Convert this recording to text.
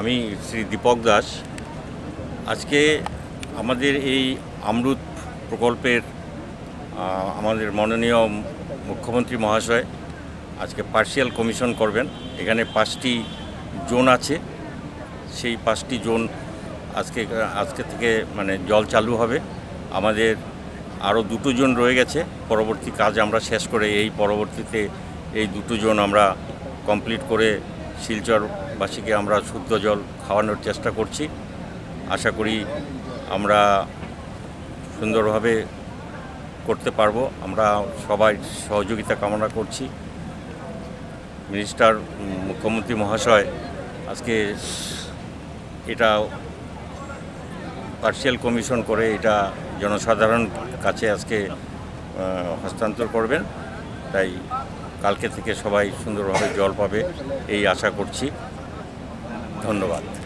আমি শ্রী দীপক দাস। আজকে আমাদের এই আমরুত প্রকল্পের আমাদের মাননীয় মুখ্যমন্ত্রী মহাশয় আজকে পার্শিয়াল কমিশন করবেন। এখানে পাঁচটি জোন আছে। সেই পাঁচটি জোন আজকে আজকে থেকে মানে জল চালু হবে। আমাদের আরও দুটো জোন রয়ে গেছে। পরবর্তী কাজ আমরা শেষ করে এই পরবর্তীতে এই দুটো জোন আমরা কমপ্লিট করে শিলচরবাসীকে আমরা শুদ্ধ জল খাওয়ানোর চেষ্টা করছি। আশা করি আমরা সুন্দরভাবে করতে পারব। আমরা সবাই সহযোগিতা কামনা করছি। মিনিস্টার, মুখ্যমন্ত্রী মহাশয় আজকে এটা পার্সিয়াল কমিশন করে এটা জনসাধারণ কাছে আজকে হস্তান্তর করবেন। তাই কালকে থেকে সবাই সুন্দরভাবে জল পাবে এই আশা করছি। ধন্যবাদ।